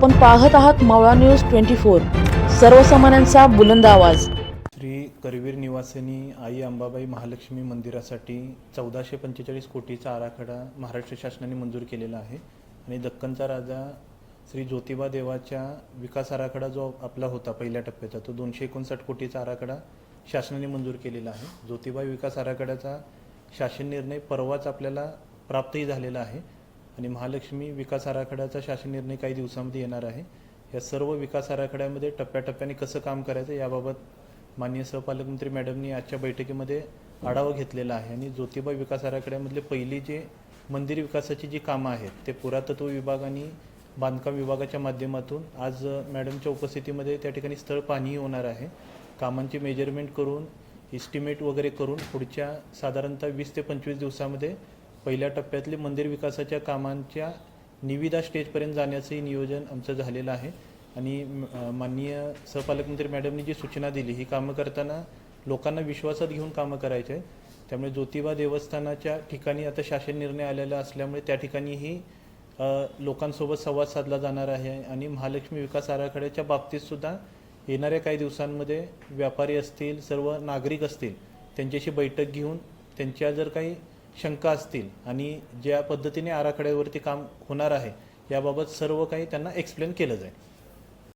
आपण पाहत आहात मावळा न्यूज ट्वेंटी फोर. सर्वसामान्यांचा बुलंद आवाज. श्री करवीर निवासिनी आई अंबाबाई महालक्ष्मी मंदिरासाठी चौदाशे पंचेचाळीस कोटीचा आराखडा महाराष्ट्र शासनाने मंजूर केलेला आहे. आणि दक्कनचा राजा श्री ज्योतिबा देवाच्या विकास आराखडा जो आपला होता पहिल्या टप्प्याचा तो दोनशे एकोणसाठ कोटीचा आराखडा शासनाने मंजूर केलेला आहे. ज्योतिबा विकास आराखड्याचा शासन निर्णय परवाच आपल्याला प्राप्तही झालेला आहे. आणि महालक्ष्मी विकास आराखड्याचा शासन निर्णय काही दिवसामध्ये येणार आहे. या सर्व विकास आराखड्यामध्ये टप्प्याटप्प्याने कसं काम करायचं याबाबत माननीय सहपालकमंत्री मॅडमनी आजच्या बैठकीमध्ये आढावा घेतलेला आहे. आणि ज्योतिबा विकास आराखड्यामधले पहिली जे मंदिर विकासाची जी कामं आहेत ते पुरातत्व विभाग आणि बांधकाम विभागाच्या माध्यमातून आज मॅडमच्या उपस्थितीमध्ये त्या ठिकाणी स्थळ पाहणी होणार आहे. कामांची मेजरमेंट करून इस्टिमेट वगैरे करून पुढच्या साधारणतः वीस ते पंचवीस दिवसामध्ये पहिल्या टप्प्यातले मंदिर विकासाच्या कामांच्या निविदा स्टेजपर्यंत जाण्याचंही नियोजन आमचं झालेलं आहे. आणि माननीय सहपालकमंत्री मॅडमनी जी सूचना दिली ही कामं करताना लोकांना विश्वासात घेऊन कामं करायचे आहे त्यामुळे ज्योतिबा देवस्थानाच्या ठिकाणी आता शासन निर्णय आलेला असल्यामुळे त्या ठिकाणीही लोकांसोबत संवाद साधला जाणार आहे. आणि महालक्ष्मी विकास आराखड्याच्या बाबतीत सुद्धा येणाऱ्या काही दिवसांमध्ये व्यापारी असतील सर्व नागरिक असतील त्यांच्याशी बैठक घेऊन त्यांच्या जर काही शंका असतील आणि ज्या पद्धतीने आराखड्यावरती काम होणार आहे याबाबत सर्व काही त्यांना एक्सप्लेन केलं जाईल.